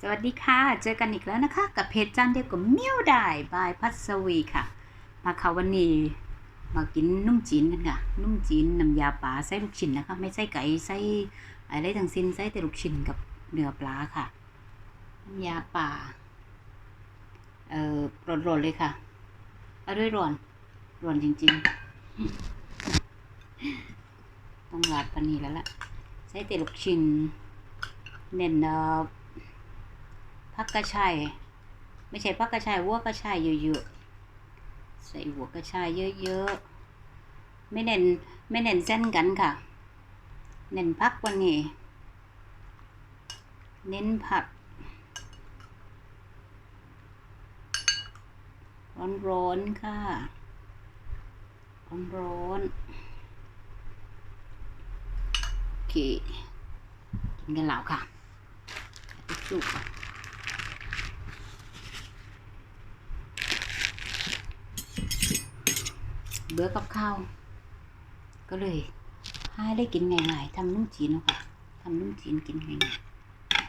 สวัสดีค่ะ เจอกันอีกแล้วนะคะ กับเพจจันเดียวกับเมี่ยวได้บายพัสวีค่ะ มาค่ะวันนี้มากินนุ่มจีนกันค่ะ นุ่มจีนน้ำยาปลาใส่ลูกชิ้นนะคะ ไม่ใส่ไก่ใส่อะไรทั้งสิ้นใส่แต่ลูกชิ้นกับเนื้อปลาค่ะน้ำยาป่าเอ่อร้อนๆเลยค่ะอร่อยร้อนร้อนจริงๆต้องราดปนนีแล้วล่ะใส่แต่ลูกชิ้นเน้นเอ่อ ผักกระชายไม่ใช่ผักกระชายวัวกระชายเยอะๆใส่หัวกระชายเยอะๆไม่เน้นไม่เน้นเส้นกันค่ะ เน้นผักวันนี้ เน้นผักร้อนๆค่ะร้อนๆโอเคกินกันแล้วค่ะจุกๆค่ะ เบื่อกับข้าว ก็เลยให้ได้กินง่ายๆทำนุ่มจีนเอาค่ะทำนุ่มจีนกินง่าย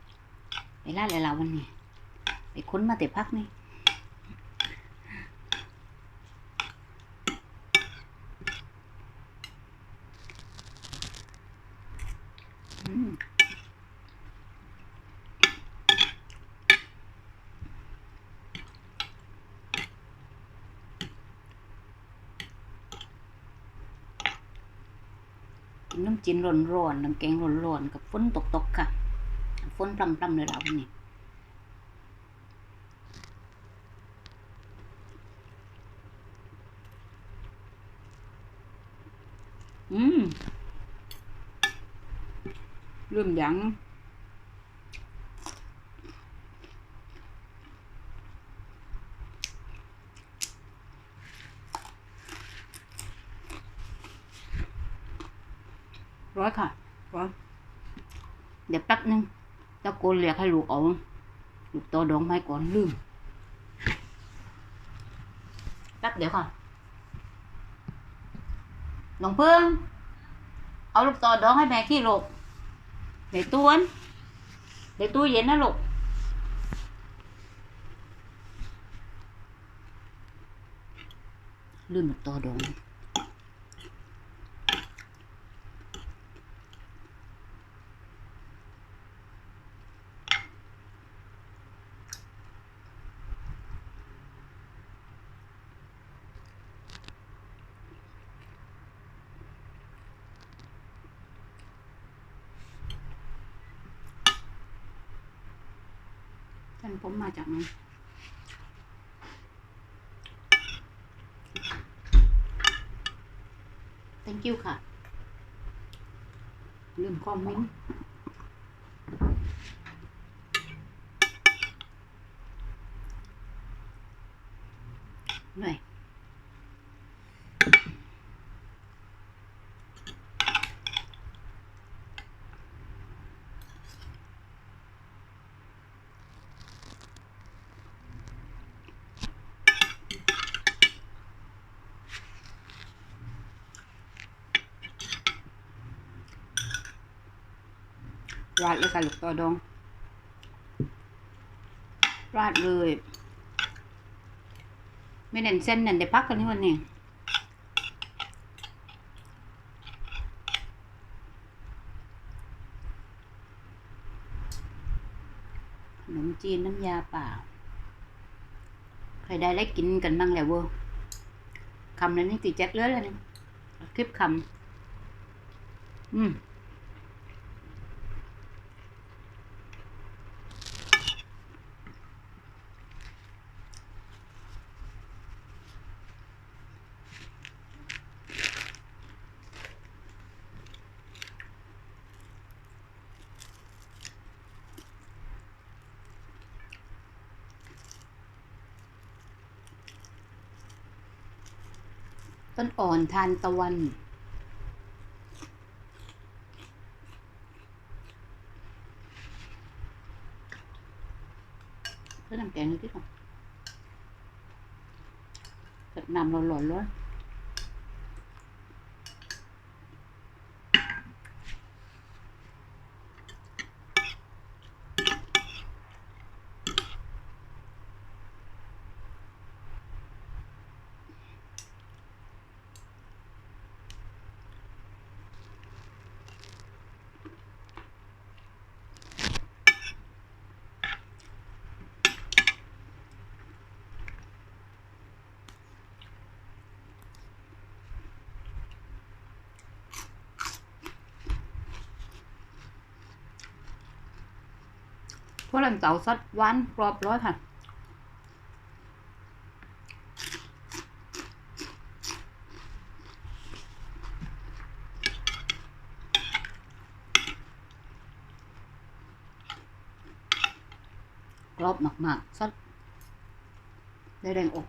ๆไปลาดเลยเราวันนี้ ไปค้นมาแต่พักนี่อืมกิ นน้ำจีนร้อนๆน้ำแกงร้อนๆกับฝนตกๆค่ะฝนพรำๆเลยเราวันนี้อืมเริ่มยังร้อยค่ะร้อยเดี๋ยวแป๊บนึงตะโกนเรียกให้ลูกเอาลูกโตดองไม้ก่อนลืมแป๊บเดี๋ยวค่ะน้องเพิ่ง เอาลูกตอดองให้แม่ที่ลูกในตู้นในตู้เย็นนะลูกลืมลูกตอดอง ท่านผมมาจากไหนแ thank you ค่ะ ลืมคอมเมนต์หน่อย ราดเลยค่ะลูกต่อดอง ราดเลย ไม่เน้นเส้นเน้นได้พักกันนี่วันนี้ขนมจีนน้ำยาเปล่า ใครได้ได้กินกันบ้างแล้วเวอร์คำนั้นนี่ตีแจ็คเลยเลยนี่คลิปคำอืม ต้นอ่อนทานตะวันเพื่อน้ำแกงนิดหน่อนเกิดน้ำร้อนๆร้อน พวหลังเต่าซัดหวานกรอบร้อยค่ะกรอบมากๆซัดได้แรงอก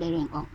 ได้แรงออก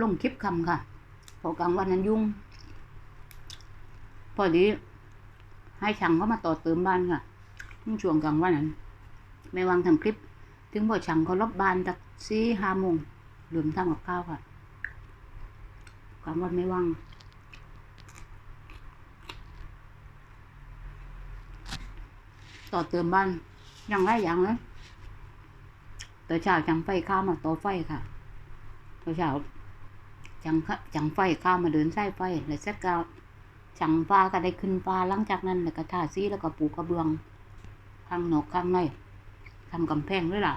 ลงคลิปคำค่ะพอกลางวันนั้นยุ่ง พอดี ให้ช่างเขามาต่อเติมบ้านค่ะช่วงกลางวันนั้นไม่วางทำคลิป ถึงพอช่างเขารบบ้านจากสี่ห้าโมงลืมทำกับข้าวค่ะกลางวันไม่ว่างต่อเติมบ้านยังไรอย่างเลยแต่เช้าจังไฟข้าวมาต่อไฟค่ะต่เช้า จังจังไฟข้ามมาเดินสายไฟเลยเสร็จก็จังฟ้าก็ได้ขึ้นฟ้าหลังจากนั้นแล้วก็ทาสีแล้วก็ปูกระเบื้องข้างนอกข้างในทำกำแพงด้วยล่ะ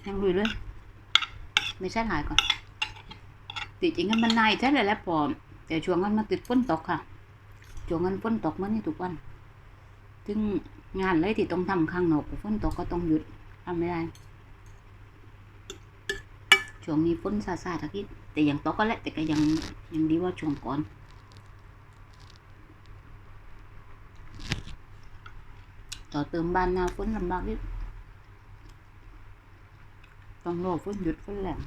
แพงลุยเลยไม่ใช่หายก่อนติดจริงกันมันนายแท้เลยแหล้วพอแต่ช่วงนั้นมาติดฝนตกค่ะช่วงนั้นฝนตกมันนี่ทุกวันถึงงานเลยที่ต้องทำข้างนอกฝนตกก็ต้องหยุดทำไม่ได้ช่วงนี้ฝนซาซาตะกี้ แต่ยังตกก็แหละแต่ก็ยังยังดีว่าช่วงก่อนต่อเติมบ้านนาฝนลำบากนิดต้องรอฝนหยุดฝนแรง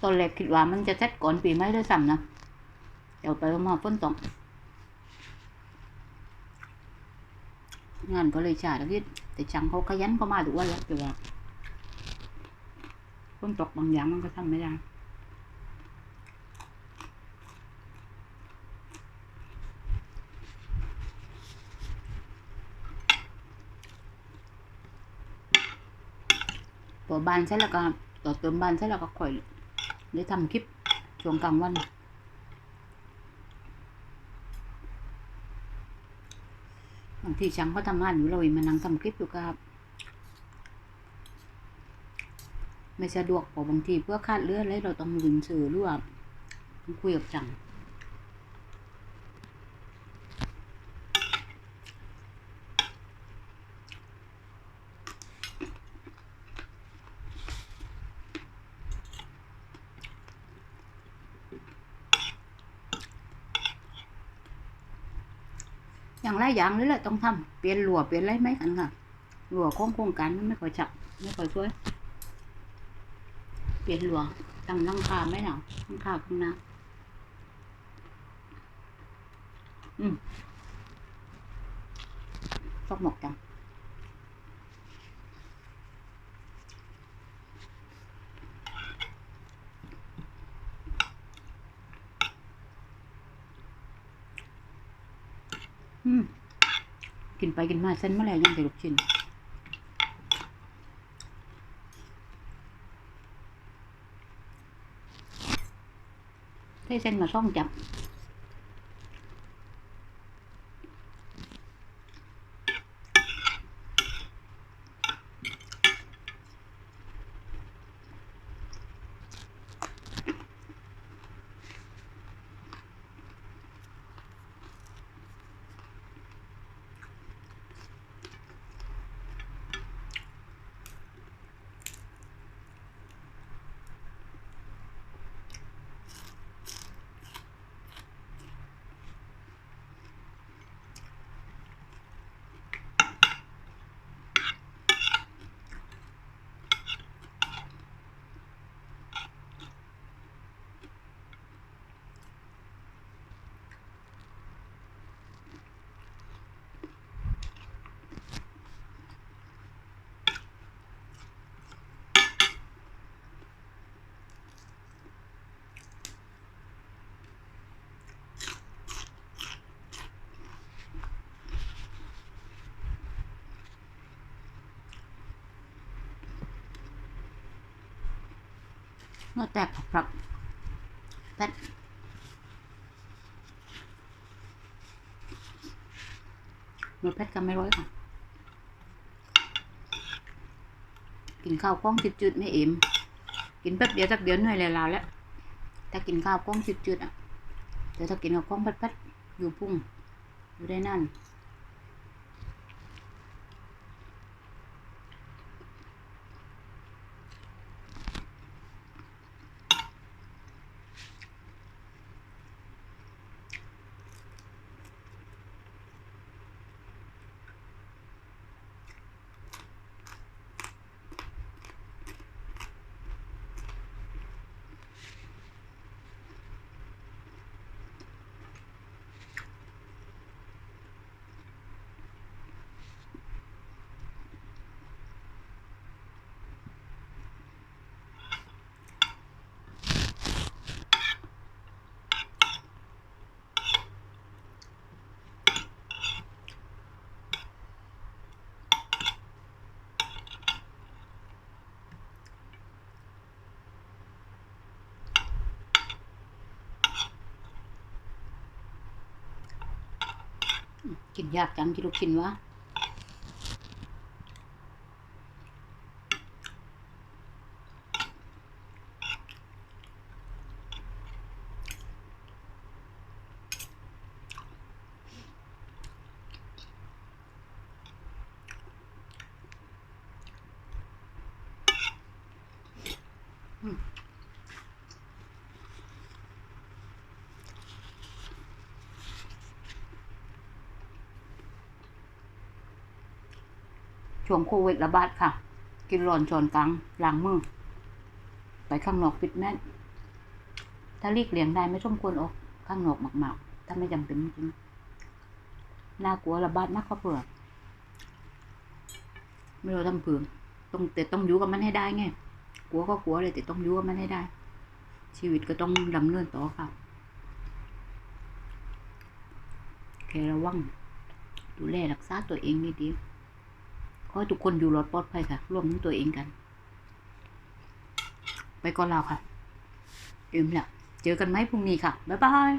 ตอนแรกคิดว่ามันจะเสร็จก่อนปีใหม่ได้วยซ้ำนะเดี๋ยวไปมาฝนตก งานก็เลยช้าตะกี้แต่จังเขาขยันเขามาทุกวันแล้วแต่ว่าฝนตกบางอย่างมันก็ทำไม่ได้ตัวบ้านใช่แล้วก็ต่อเติมบ้านใช่แล้วก็ค่อยได้ทำคลิปช่วงกลางวัน บางทีช่างเขาทำงานอยู่เราเองมานั่งทำคลิปอยู่ครับไม่สะดวกพอบางทีเพื่อคาดเลือดเลยเราต้องลืมสื่อหรือว่าต้องคุยกับจัง อย่างไรอย่างนี้แหละต้องทำเปลี่ยนหลัวเปลี่ยนอะไรไหมกันค่ะหลัวของโครงการมันไม่ค่อยจับไม่ค่อยสวย เปลี่ยนหลัวตั้งหลังคาไหมเนาะหลังคาข้างหน้าอืมชอบหมกจัง กินไปกินมาเส้นเมื่อไหร่ยังแต่ลูกชิ้นใส่เส้นมาซ่องจับ เนื้อแตกครับแพทเนื้อแพทก็ไม่ร้อยค่ะ กินข้าวกล้องจืดๆไม่เอ็มกินแป๊บเดียวสักเดือนเหนื่อยเลยลาแล้ว ถ้ากินข้าวกล้องจืดๆอะแต่ถ้ากินข้าวกล้องแป๊ดๆอยู่พุ่งอยู่ได้นั่น กินยากจังที่ลูกชิ้นวะ ช่วงโควิดระบาดค่ะ กินร้อนชอนกลางล้างมือ ไปข้างนอกปิดแม่นถ้าลีกเลี่ยงได้ไม่สมควรออกข้างนอกมากๆ ถ้าไม่จำเป็นจริงๆน่ากลัวระบาดมากก็เผื่อไม่รู้ทำเผื่อต้องแต่ต้องอยู่กับมันให้ได้ไงกลัวก็กลัวเลยแต่ต้องอยู่กับมันให้ได้ ชีวิตก็ต้องดำเนินต่อค่ะแค่ระวังดูแลรักษาตัวเองดีๆ ขอให้ทุกคนอยู่รอดปลอดภัยค่ะ ร่วมตัวเองกัน ไปก่อนลาค่ะอิ่มแล้วเจอกันไหมพรุ่งนี้ค่ะ บ๊ายบาย